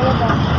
tayo?